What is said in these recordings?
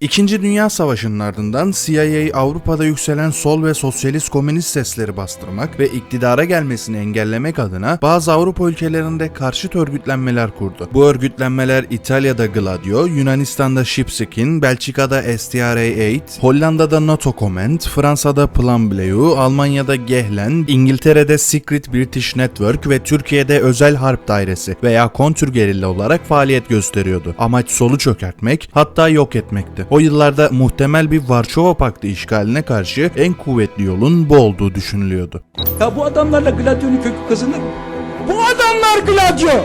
İkinci Dünya Savaşı'nın ardından CIA Avrupa'da yükselen sol ve sosyalist komünist sesleri bastırmak ve iktidara gelmesini engellemek adına bazı Avrupa ülkelerinde karşıt örgütlenmeler kurdu. Bu örgütlenmeler İtalya'da Gladio, Yunanistan'da Shipskin, Belçika'da STRA-8, Hollanda'da NATO Command, Fransa'da Plan Bleu, Almanya'da Gehlen, İngiltere'de Secret British Network ve Türkiye'de Özel Harp Dairesi veya kontrgerilla olarak faaliyet gösteriyordu. Amaç solu çökertmek, hatta yok etmekti. O yıllarda muhtemel bir Varşova Paktı işgaline karşı en kuvvetli yolun bu olduğu düşünülüyordu. Ya bu adamlarla Gladio'nun kökü kazınır. Bu adamlar Gladio!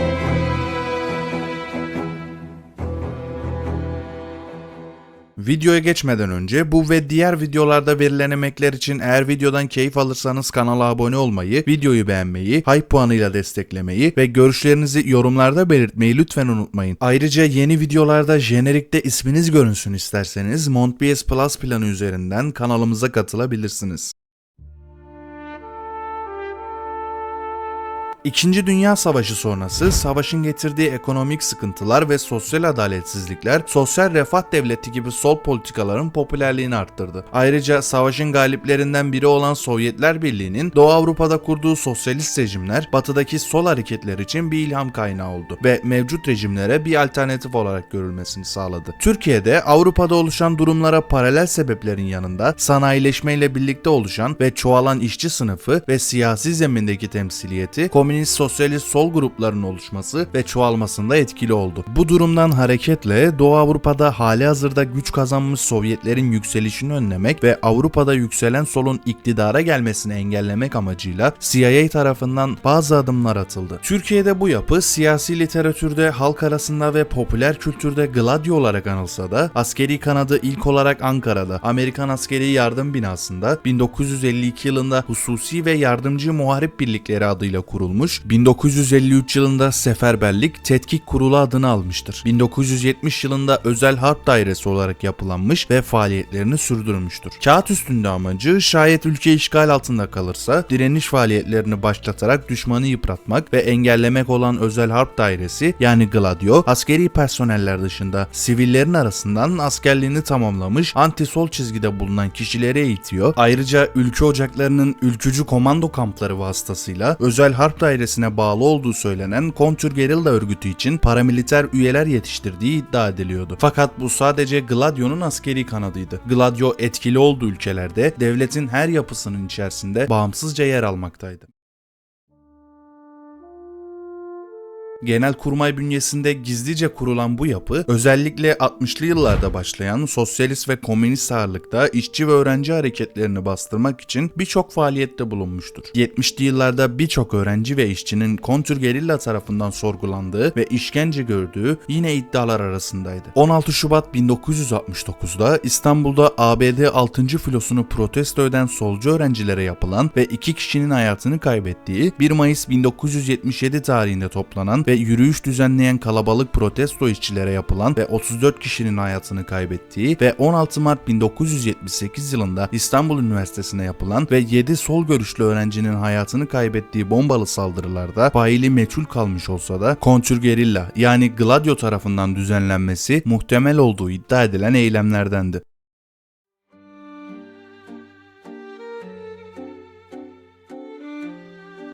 Videoya geçmeden önce bu ve diğer videolarda verilen emekler için eğer videodan keyif alırsanız kanala abone olmayı, videoyu beğenmeyi, hype puanıyla desteklemeyi ve görüşlerinizi yorumlarda belirtmeyi lütfen unutmayın. Ayrıca yeni videolarda jenerikte isminiz görünsün isterseniz Montbias Plus planı üzerinden kanalımıza katılabilirsiniz. İkinci Dünya Savaşı sonrası savaşın getirdiği ekonomik sıkıntılar ve sosyal adaletsizlikler sosyal refah devleti gibi sol politikaların popülerliğini arttırdı. Ayrıca savaşın galiplerinden biri olan Sovyetler Birliği'nin Doğu Avrupa'da kurduğu sosyalist rejimler batıdaki sol hareketler için bir ilham kaynağı oldu ve mevcut rejimlere bir alternatif olarak görülmesini sağladı. Türkiye'de Avrupa'da oluşan durumlara paralel sebeplerin yanında sanayileşmeyle birlikte oluşan ve çoğalan işçi sınıfı ve siyasi zemindeki temsiliyeti komünist sosyalist sol grupların oluşması ve çoğalmasında etkili oldu. Bu durumdan hareketle Doğu Avrupa'da hali hazırda güç kazanmış Sovyetlerin yükselişini önlemek ve Avrupa'da yükselen solun iktidara gelmesini engellemek amacıyla CIA tarafından bazı adımlar atıldı. Türkiye'de bu yapı siyasi literatürde, halk arasında ve popüler kültürde Gladio olarak anılsa da askeri kanadı ilk olarak Ankara'da Amerikan Askeri Yardım Binası'nda 1952 yılında Hususi ve Yardımcı Muharip Birlikleri adıyla kurulmuş, 1953 yılında Seferberlik Tetkik Kurulu adını almıştır. 1970 yılında Özel Harp Dairesi olarak yapılanmış ve faaliyetlerini sürdürmüştür. Kağıt üstünde amacı şayet ülke işgal altında kalırsa direniş faaliyetlerini başlatarak düşmanı yıpratmak ve engellemek olan Özel Harp Dairesi yani Gladio askeri personeller dışında sivillerin arasından askerliğini tamamlamış anti-sol çizgide bulunan kişileri eğitiyor. Ayrıca ülke ocaklarının ülkücü komando kampları vasıtasıyla Özel Harp Dairesi'ne bağlı olduğu söylenen kontrgerilla örgütü için paramiliter üyeler yetiştirdiği iddia ediliyordu. Fakat bu sadece Gladio'nun askeri kanadıydı. Gladio etkili olduğu ülkelerde devletin her yapısının içerisinde bağımsızca yer almaktaydı. Genelkurmay bünyesinde gizlice kurulan bu yapı özellikle 60'lı yıllarda başlayan sosyalist ve komünist ağırlıkta işçi ve öğrenci hareketlerini bastırmak için birçok faaliyette bulunmuştur. 70'li yıllarda birçok öğrenci ve işçinin kontrgerilla tarafından sorgulandığı ve işkence gördüğü yine iddialar arasındaydı. 16 Şubat 1969'da İstanbul'da ABD 6. filosunu protesto eden solcu öğrencilere yapılan ve iki kişinin hayatını kaybettiği 1 Mayıs 1977 tarihinde toplanan ve yürüyüş düzenleyen kalabalık protesto işçilere yapılan ve 34 kişinin hayatını kaybettiği ve 16 Mart 1978 yılında İstanbul Üniversitesi'ne yapılan ve 7 sol görüşlü öğrencinin hayatını kaybettiği bombalı saldırılarda faili meçhul kalmış olsa da kontrgerilla yani Gladio tarafından düzenlenmesi muhtemel olduğu iddia edilen eylemlerdendi.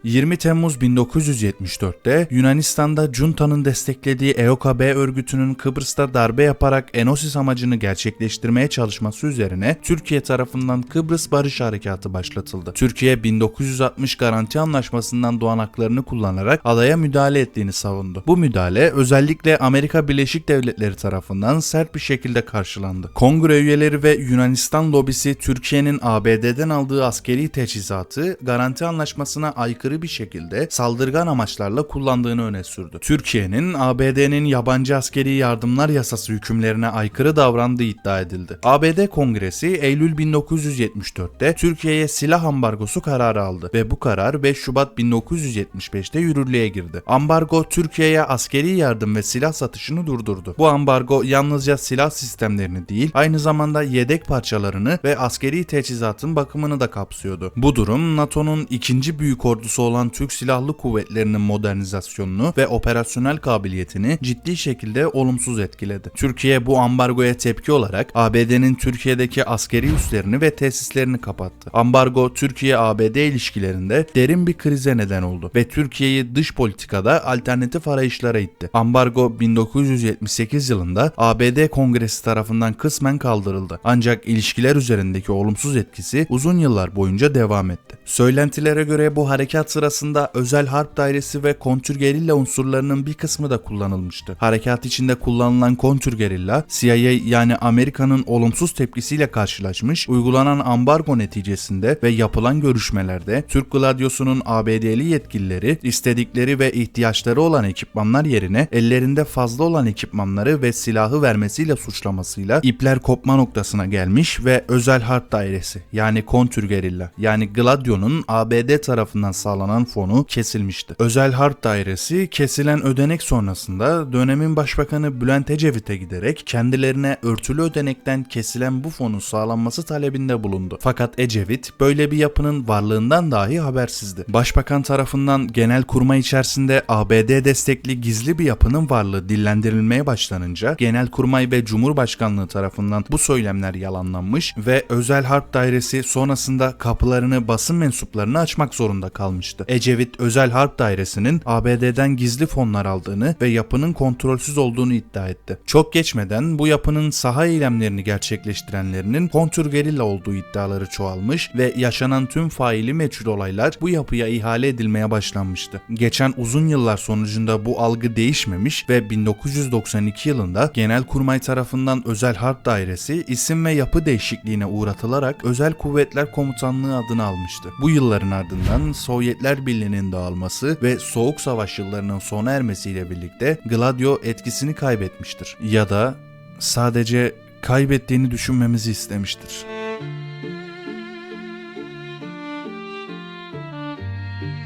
20 Temmuz 1974'te Yunanistan'da Junta'nın desteklediği EOKB örgütünün Kıbrıs'ta darbe yaparak Enosis amacını gerçekleştirmeye çalışması üzerine Türkiye tarafından Kıbrıs Barış Harekatı başlatıldı. Türkiye 1960 garanti anlaşmasından doğan haklarını kullanarak adaya müdahale ettiğini savundu. Bu müdahale özellikle Amerika Birleşik Devletleri tarafından sert bir şekilde karşılandı. Kongre üyeleri ve Yunanistan lobisi Türkiye'nin ABD'den aldığı askeri teçhizatı garanti anlaşmasına aykırı bir şekilde saldırgan amaçlarla kullandığını öne sürdü. Türkiye'nin ABD'nin yabancı askeri yardımlar yasası hükümlerine aykırı davrandığı iddia edildi. ABD Kongresi Eylül 1974'te Türkiye'ye silah ambargosu kararı aldı ve bu karar 5 Şubat 1975'te yürürlüğe girdi. Ambargo Türkiye'ye askeri yardım ve silah satışını durdurdu. Bu ambargo yalnızca silah sistemlerini değil, aynı zamanda yedek parçalarını ve askeri teçhizatın bakımını da kapsıyordu. Bu durum NATO'nun ikinci büyük ordusu olan Türk Silahlı Kuvvetleri'nin modernizasyonunu ve operasyonel kabiliyetini ciddi şekilde olumsuz etkiledi. Türkiye bu ambargoya tepki olarak ABD'nin Türkiye'deki askeri üslerini ve tesislerini kapattı. Ambargo Türkiye-ABD ilişkilerinde derin bir krize neden oldu ve Türkiye'yi dış politikada alternatif arayışlara itti. Ambargo 1978 yılında ABD Kongresi tarafından kısmen kaldırıldı. Ancak ilişkiler üzerindeki olumsuz etkisi uzun yıllar boyunca devam etti. Söylentilere göre bu harekat sırasında özel harp dairesi ve kontrgerilla unsurlarının bir kısmı da kullanılmıştı. Harekat içinde kullanılan kontrgerilla CIA yani Amerika'nın olumsuz tepkisiyle karşılaşmış, uygulanan ambargo neticesinde ve yapılan görüşmelerde Türk Gladyosu'nun ABD'li yetkilileri istedikleri ve ihtiyaçları olan ekipmanlar yerine ellerinde fazla olan ekipmanları ve silahı vermesiyle suçlamasıyla ipler kopma noktasına gelmiş ve özel harp dairesi yani kontrgerilla yani Gladio'nun ABD tarafından sağlanan fonu kesilmişti. Özel harp dairesi kesilen ödenek sonrasında dönemin başbakanı Bülent Ecevit'e giderek kendilerine örtülü ödenekten kesilen bu fonun sağlanması talebinde bulundu. Fakat Ecevit böyle bir yapının varlığından dahi habersizdi. Başbakan tarafından genel kurma içerisinde ABD destekli gizli bir yapının varlığı dillendirilmeye başlanınca Genelkurmay ve Cumhurbaşkanlığı tarafından bu söylemler yalanlanmış ve Özel Harp Dairesi sonrasında kapılarını basın mensuplarına açmak zorunda kalmıştı. Ecevit Özel Harp Dairesi'nin ABD'den gizli fonlar aldığını ve yapının kontrolsüz olduğunu iddia etti. Çok geçmeden bu yapının saha eylemlerini gerçekleştirenlerinin kontrgerilla olduğu iddiaları çoğalmış ve yaşanan tüm faili meçhul olaylar bu yapıya ihale edilmeye başlanmıştı. Geçen uzun yıllar sonucunda bu algı değişmemiş ve 1992 yılında Genelkurmay tarafından Özel Harp Dairesi isim ve yapı değişikliğine uğratılarak Özel Kuvvetler Komutanlığı adını almıştı. Bu yılların ardından Sovyetler Birliği'nin dağılması ve Soğuk Savaş yıllarının sona ermesiyle birlikte Gladio etkisini kaybetmiştir. Ya da sadece kaybettiğini düşünmemizi istemiştir.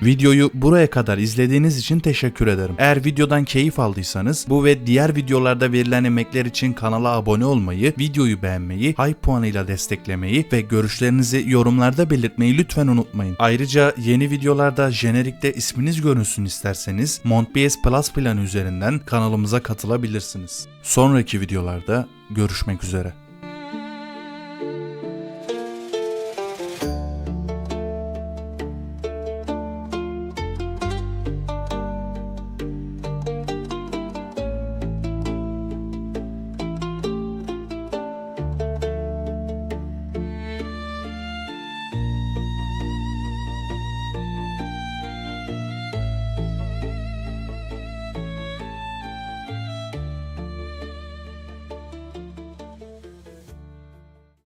Videoyu buraya kadar izlediğiniz için teşekkür ederim. Eğer videodan keyif aldıysanız bu ve diğer videolarda verilen emekler için kanala abone olmayı, videoyu beğenmeyi, hype puanıyla desteklemeyi ve görüşlerinizi yorumlarda belirtmeyi lütfen unutmayın. Ayrıca yeni videolarda jenerikte isminiz görünsün isterseniz Montbies Plus planı üzerinden kanalımıza katılabilirsiniz. Sonraki videolarda görüşmek üzere.